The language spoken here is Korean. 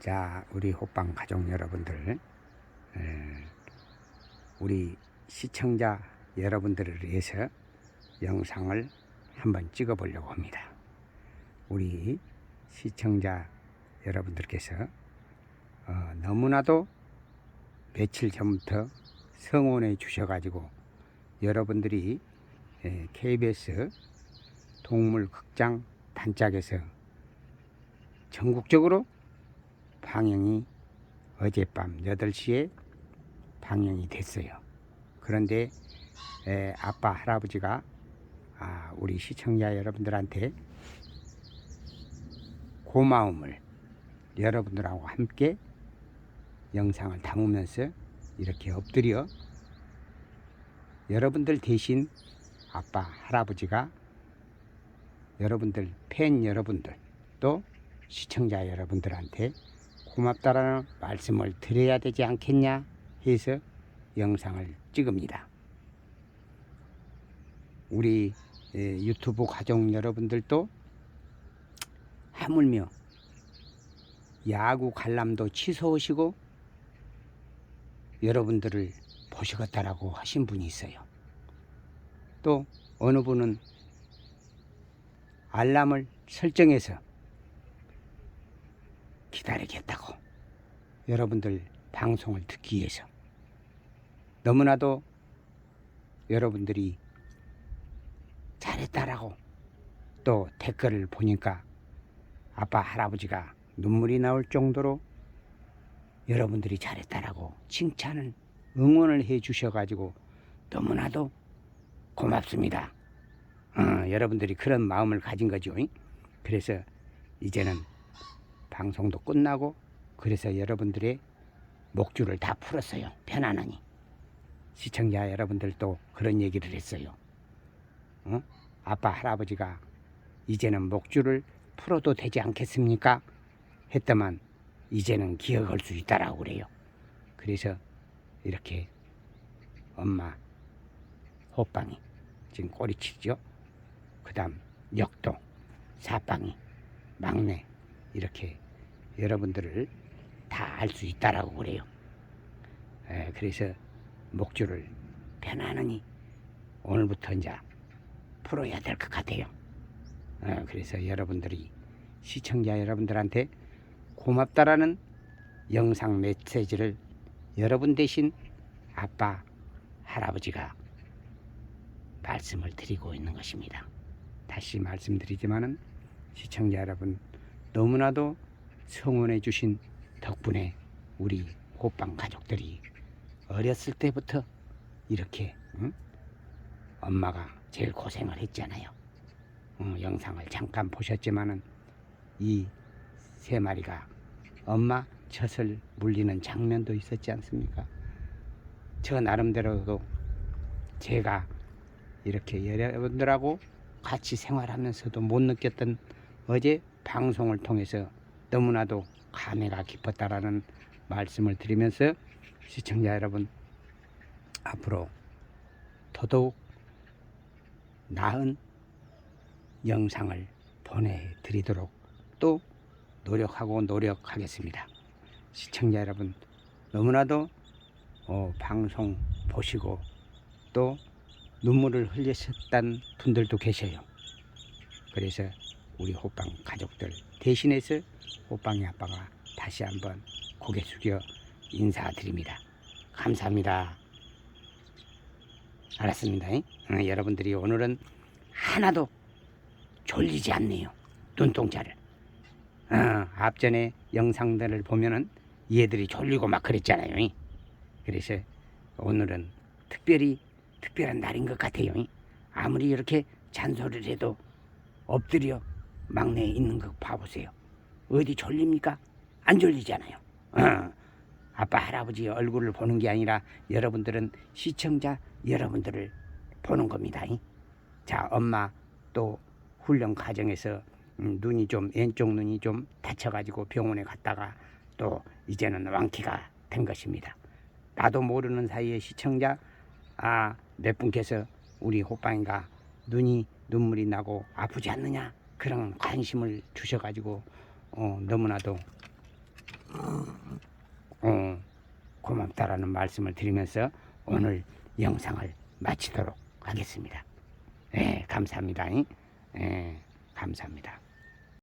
자, 우리 호빵 가족 여러분들, 에, 우리 시청자 여러분들을 위해서 영상을 한번 찍어 보려고 합니다. 우리 시청자 여러분들께서 어, 너무나도 며칠 전부터 성원해 주셔가지고 여러분들이 에, KBS 동물극장 단짝에서 전국적으로 방영이 어젯밤 8시에 방영이 됐어요. 그런데 에, 아빠 할아버지가 아, 우리 시청자 여러분들한테 고마움을 여러분들하고 함께 영상을 담으면서 이렇게 엎드려 여러분들 대신 아빠 할아버지가 여러분들 팬 여러분들 또 시청자 여러분들한테 고맙다라는 말씀을 드려야 되지 않겠냐 해서 영상을 찍습니다. 우리 에, 유튜브 가족 여러분들도 하물며 야구 관람도 취소하시고 여러분들을 보시겠다라고 하신 분이 있어요. 또 어느 분은 알람을 설정해서 기다리겠다고 여러분들 방송을 듣기 위해서 너무나도 여러분들이 잘했다라고 또 댓글을 보니까 아빠 할아버지가 눈물이 나올 정도로 여러분들이 잘했다라고 칭찬을 응원을 해 주셔가지고 너무나도 고맙습니다. 어, 여러분들이 그런 마음을 가진 거죠. 잉? 그래서 이제는 방송도 끝나고 그래서 여러분들의 목줄을 다 풀었어요. 편안하니. 시청자 여러분들도 그런 얘기를 했어요. 어? 아빠 할아버지가 이제는 목줄을 풀어도 되지 않겠습니까? 했더만 이제는 기억할 수 있다라고 그래요. 그래서 이렇게 엄마 호빵이 지금 꼬리치죠. 그다음 역도 사빵이 막내 이렇게 여러분들을 다 알 수 있다라고 그래요. 에, 그래서 목줄을 편안하니 오늘부터 이제 풀어야 될 것 같아요. 어, 그래서 여러분들이 시청자 여러분들한테 고맙다라는 영상 메시지를 여러분 대신 아빠 할아버지가 말씀을 드리고 있는 것입니다. 다시 말씀드리지만은 시청자 여러분 너무나도 성원해 주신 덕분에 우리 호빵 가족들이 어렸을 때부터 이렇게 응? 엄마가 제일 고생을 했잖아요. 어, 영상을 잠깐 보셨지만은 이 세 마리가 엄마 젖을 물리는 장면도 있었지 않습니까? 저 나름대로도 제가 이렇게 여러분들하고 같이 생활하면서도 못 느꼈던 어제 방송을 통해서 너무나도 감회가 깊었다라는 말씀을 드리면서 시청자 여러분 앞으로 더더욱 나은 영상을 보내드리도록 또 노력하고 노력하겠습니다. 시청자 여러분 너무나도 어, 방송 보시고 또 눈물을 흘리셨던 분들도 계셔요. 그래서 우리 호빵 가족들 대신해서 호빵이 아빠가 다시 한번 고개 숙여 인사드립니다. 감사합니다. 알았습니다. 잉? 어, 여러분들이 오늘은 하나도 졸리지 않네요. 눈동자를. 어, 앞전에 영상들을 보면은 얘들이 졸리고 막 그랬잖아요. 잉? 그래서 오늘은 특별히 특별한 날인 것 같아요. 잉? 아무리 이렇게 잔소리를 해도 엎드려 막내에 있는 거 봐보세요. 어디 졸립니까? 안 졸리잖아요. 어, 아빠 할아버지 얼굴을 보는 게 아니라 여러분들은 시청자 여러분들을 보는 겁니다. 잉? 자, 엄마 또 훈련 과정에서 음, 눈이 좀 왼쪽 눈이 좀 다쳐가지고 병원에 갔다가 또 이제는 완쾌가 된 것입니다. 나도 모르는 사이에 시청자 아 몇 분께서 우리 호빵이가 눈이 눈물이 나고 아프지 않느냐 그런 관심을 주셔가지고 어, 너무나도 어, 고맙다라는 말씀을 드리면서 오늘 영상을 마치도록 하겠습니다. 예, 감사합니다. 예, 감사합니다.